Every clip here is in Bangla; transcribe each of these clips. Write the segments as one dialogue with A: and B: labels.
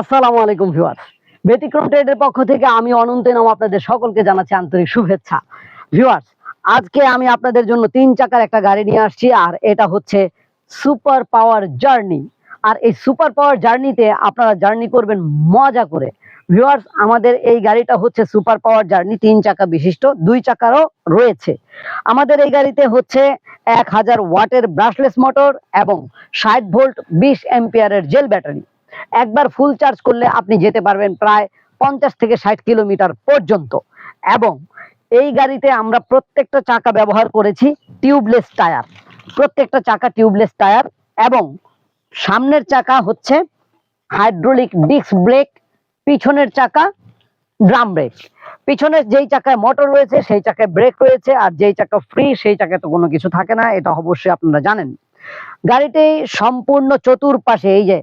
A: আসসালামু আলাইকুম ভিউয়ার্স। ব্যতিক্রম ট্রেডের পক্ষ থেকে আমি অনন্ত নাম আপনাদের সকলকে জানাচ্ছি আন্তরিক শুভেচ্ছা। ভিউয়ার্স, আজকে আমি আপনাদের জন্য তিন চাকার একটা গাড়ি নিয়ে আসছি, আর এটা হচ্ছে সুপার পাওয়ার জার্নি। আর এই সুপার পাওয়ার জার্নিতে আপনারা জার্নি করবেন মজা করে। ভিউয়ার্স, আমাদের এই গাড়িটা হচ্ছে সুপার পাওয়ার জার্নি, তিন চাকা বিশিষ্ট, দুই চাকারও রয়েছে। আমাদের এই গাড়িতে হচ্ছে এক হাজার ওয়াটের ব্রাশলেস মোটর এবং ষাট ভোল্ট বিশ এম্পিয়ারের জেল ব্যাটারি। একবার ফুল চার্জ করলে আপনি যেতে পারবেন প্রায় পঞ্চাশ থেকে ষাট কিলোমিটার পর্যন্ত। এবং এই গাড়িতে আমরা প্রত্যেকটা চাকা ব্যবহার করেছি টিউবলেস টায়ার প্রত্যেকটা চাকা টিউবলেস টায়ার এবং সামনের চাকা হচ্ছে হাইড্রোলিক ডিস্ক ব্রেক পিছনের চাকা ড্রাম ব্রেক পিছনের যেই চাকায় মোটর রয়েছে, সেই চাকায় ব্রেক রয়েছে, আর যেই চাকা ফ্রি সেই চাকায় তো কোনো কিছু থাকে না, এটা অবশ্যই আপনারা জানেন। গাড়িটি সম্পূর্ণ চতুর্পাশে, এই যে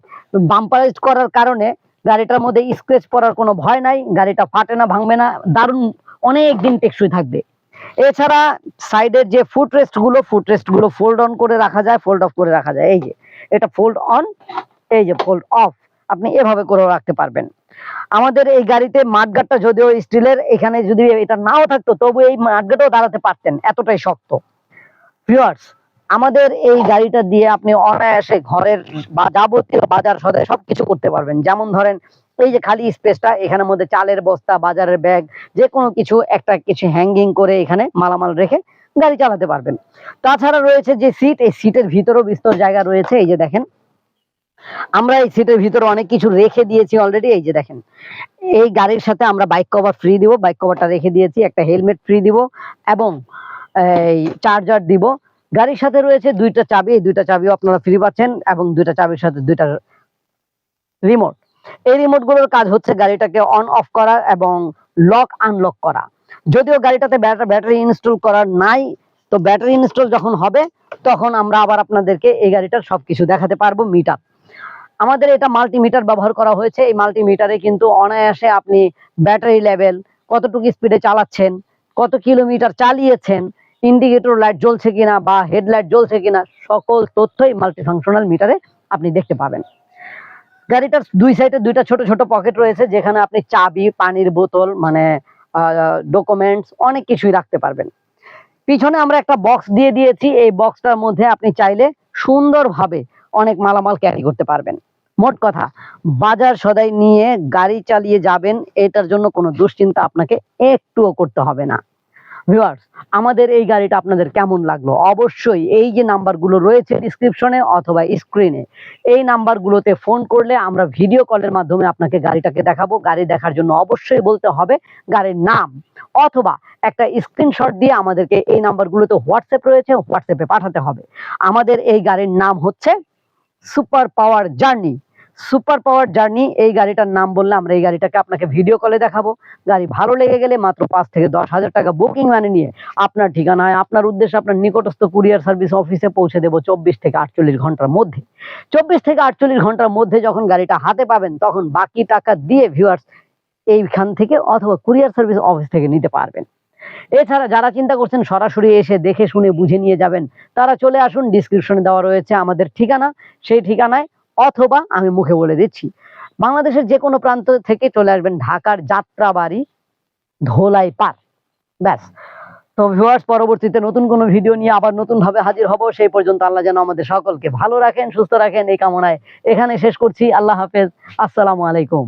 A: বাম্পারাইজ করার কারণে গাড়িটার মধ্যে স্ক্রেচ পড়ার কোনো ভয় নাই, গাড়িটা ফাটে না, ভাঙবে না, দারুণ অনেক দিন টেকসই থাকবে। এছাড়া সাইডের যে ফুট রেস্টগুলো ফুট রেস্টগুলো ফোল্ড অন করে রাখা যায় ফোল্ড অফ করে রাখা যায়, এই যে, এটা ফোল্ড অন এই যে ফোল্ড অফ আপনি এভাবে করেও রাখতে পারবেন। আমাদের এই গাড়িতে মাঠগাটটা যদিও স্টিলের, এখানে যদি এটা নাও থাকতো, তবু এই মাঠগাটাও দাঁড়াতে পারতেন, এতটাই শক্ত। ভিউয়ার্স আমাদের এই গাড়িটা দিয়ে আপনি অনায়াসে ঘরের বা যাবতীয় বাজার সদায় সবকিছু করতে পারবেন। যেমন ধরেন, এই যে খালি স্পেসটা এখানের মধ্যে চালের বস্তা, বাজারের ব্যাগ যে কোনো কিছু একটা কিছু হ্যাঙ্গিং করে এখানে মালামাল রেখে গাড়ি চালাতে পারবেন। তাছাড়া রয়েছে যে সিট এই সিটের ভিতরেও বিস্তর জায়গা রয়েছে, এই যে দেখেন। আমরা এই সিটের ভিতরে অনেক কিছু রেখে দিয়েছি অলরেডি এই যে দেখেন। এই গাড়ির সাথে আমরা বাইক কভার ফ্রি দিব বাইক কভারটা রেখে দিয়েছি, একটা হেলমেট ফ্রি দিব, এবং এই চার্জার দিব গাড়ির সাথে রয়েছে দুইটা চাবি, এই দুইটা চাবিও আপনারা ফ্রি পাচ্ছেন এবং দুইটা চাবির সাথে দুইটা রিমোট এই রিমোটগুলোর কাজ হচ্ছে গাড়িটাকে অন অফ করা এবং লক আনলক করা। যদিও গাড়িটাতে ব্যাটারি ইনস্টল করা নাই, তো ব্যাটারি ইনস্টল যখন হবে, তখন আমরা আবার আপনাদেরকে এই গাড়িটার সবকিছু দেখাতে পারব মিটার আমাদের এটা মাল্টিমিটার ব্যবহার করা হয়েছে। এই মাল্টিমিটারে কিন্তু অনায়াসে আপনি ব্যাটারি লেভেল কতটুকু স্পিডে চালাচ্ছেন, কত কিলোমিটার চালিয়েছেন ইন্ডিকেটর লাইট জ্বলছে কিনা বা হেডলাইট জ্বলছে কিনা, সকল তথ্যই মাল্টিফাংশনাল মিটারে আপনি দেখতে পাবেন। গাড়িটার দুই সাইডে দুইটা ছোট ছোট পকেট রয়েছে, যেখানে আপনি চাবি, পানির বোতল মানে ডকুমেন্টস অনেক কিছুই রাখতে পারবেন। পিছনে আমরা একটা বক্স দিয়ে দিয়েছি, এই বক্সটার মধ্যে আপনি চাইলে সুন্দরভাবে অনেক মালামাল ক্যারি করতে পারবেন। মোট কথা, বাজার সদাই নিয়ে গাড়ি চালিয়ে যাবেন, এটার জন্য কোনো দুশ্চিন্তা আপনাকে একটুও করতে হবে না। ভিউয়ার্স আমাদের এই গাড়িটা আপনাদের কেমন লাগল? অবশ্যই এই যে নাম্বারগুলো রয়েছে ডিসক্রিপশনে অথবা স্ক্রিনে এই নাম্বারগুলোতে ফোন করলে আমরা ভিডিও কলের মাধ্যমে আপনাকে গাড়িটাকে দেখাবো। গাড়ি দেখার জন্য অবশ্যই বলতে হবে গাড়ির নাম অথবা একটা স্ক্রিনশট দিয়ে আমাদেরকে এই নাম্বারগুলোতে হোয়াটসঅ্যাপ রয়েছে হোয়াটসঅ্যাপে পাঠাতে হবে। আমাদের এই গাড়ির নাম হচ্ছে super power journey super power journey, এই গাড়িটার নাম বললে আমরা এই গাড়িটাকে আপনাকে ভিডিও কলে দেখাবো। গাড়ি ভালো লেগে গেলে মাত্র পাঁচ থেকে দশ হাজার টাকা বুকিং মানে নিয়ে আপনার ঠিকানায়, আপনার উদ্দেশ্যে আপনার নিকটস্থ কুরিয়ার সার্ভিস অফিসে পৌঁছে দেবো চব্বিশ থেকে আটচল্লিশ ঘণ্টার মধ্যে। চব্বিশ থেকে আটচল্লিশ ঘণ্টার মধ্যে যখন গাড়িটা হাতে পাবেন, তখন বাকি টাকা দিয়ে ভিউয়ার্স এইখান থেকে অথবা কুরিয়ার সার্ভিস অফিস থেকে নিতে পারবেন। এছাড়া যারা চিন্তা করছেন সরাসরি এসে দেখে শুনে বুঝে নিয়ে যাবেন, তারা চলে আসুন ডিসক্রিপশনে দেওয়া রয়েছে আমাদের ঠিকানা। সেই ঠিকানায় অথবা আমি মুখে বলে দিচ্ছি, বাংলাদেশের যে কোনো প্রান্ত থেকে চলে আসবেন ঢাকার যাত্রাবাড়ি ধোলাই পার ব্যাস। তো ভিউয়ার্স পরবর্তীতে নতুন কোনো ভিডিও নিয়ে আবার নতুন ভাবে হাজির হব। সেই পর্যন্ত আল্লাহ যেন আমাদের সকলকে ভালো রাখেন, সুস্থ রাখেন। এই কামনায় এখানে শেষ করছি। আল্লাহ হাফেজ। আসসালামু আলাইকুম।